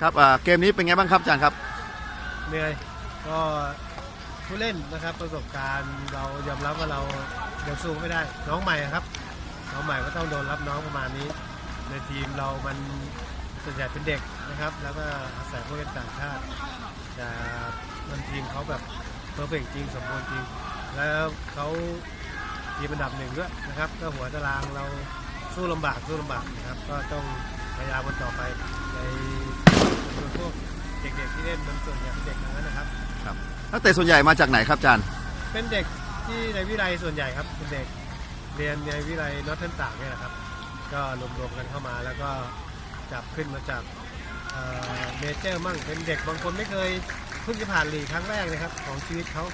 ครับอ่าเกมนี้เป็นไงบ้างครับอาจารย์ครับ เหนื่อยก็ผู้เล่นนะครับประสบการณ์เรายอมรับว่าเรายังสู้ไม่ได้ น้องใหม่ครับ น้องใหม่ก็ต้องโดนรับน้องประมาณนี้ ในทีมเรามันส่วนใหญ่เป็นเด็กนะครับ แล้วก็อาศัยผู้เล่นต่างชาติแต่มันทีมเขาแบบเพอร์เฟกจริงสมบูรณ์จริง แล้วเขาทีมอันดับหนึ่งด้วยนะครับก็หัวตารางเราสู้ลำบากสู้ลำบากนะครับ ก็ต้องพยายามกันต่อไปใน วนพวกเด็กๆที่เล่นมันส่วนใหญ่เป็นเด็กทั้งนั้นนะครับนักเตะส่วนใหญ่มาจากไหนครับอาจารย์ เป็นเด็กที่ในวิไลส่วนใหญ่ครับเป็นเด็กเรียนในวิไลนอตเทนตากเนี่ยแหละครับ ก็รวมๆกันเข้ามาแล้วก็จับขึ้นมาจากเมเจอร์มั่งเป็นเด็กบางคนไม่เคยเพิ่งจะผ่านลีกครั้งแรกนะครับ ของชีวิตเขา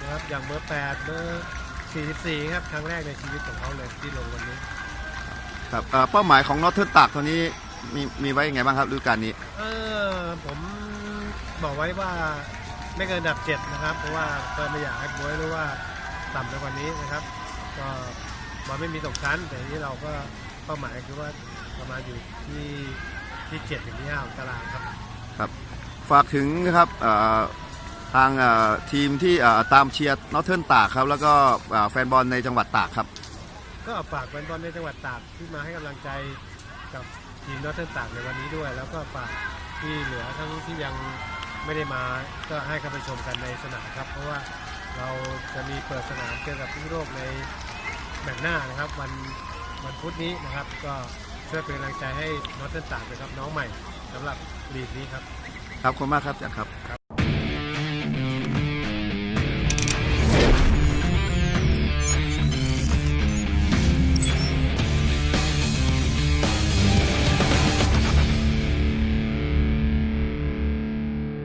นะครับอย่างเบอร์ 8 เบอร์ 44 ครับครั้งแรกในชีวิตของเขาเลยที่ลงวันนี้ ครับอ่าเป้าหมายของนอตเทิร์นตากตัวนี้มีมีไว้ยังไงบ้างครับฤดูกาลนี้ เออ ผมบอกไว้ว่าไม่เกินอันดับเจ็ดนะครับ เพราะว่าก็ไม่อยากให้บวยรู้ว่าต่ำไปกว่านี้นะครับ ก็มันไม่มีตกชั้น แต่ทีนี้เราก็เป้าหมายคือว่าประมาณอยู่ที่ที่เจ็ดถึงที่ห้าของตารางครับฝากถึงนะครับอ่าทางอ่าทีมที่อ่าตามเชียร์นอตเทิร์นตากครับ แล้วก็อ่าแฟนบอลในจังหวัดตากครับ ก็ฝากแฟนบอลในจังหวัดตากที่มาให้กำลังใจกับทีมนอตเทิร์นตากในวันนี้ด้วย แล้วก็ฝาก ที่เหลือทั้งที่ยังไม่ได้มาก็ให้เข้าไปชมกันในสนามครับ เพราะว่าเราจะมีเปิดสนามเจอกับผู้โลกในแมตช์หน้านะครับวันวันพุธนี้นะครับ ก็ช่วยเป็นกำลังใจให้นอตเทิร์นตากนะครับน้องใหม่สำหรับลีกนี้ครับ ครับขอบคุณมากครับอาจารย์ครับ ครับ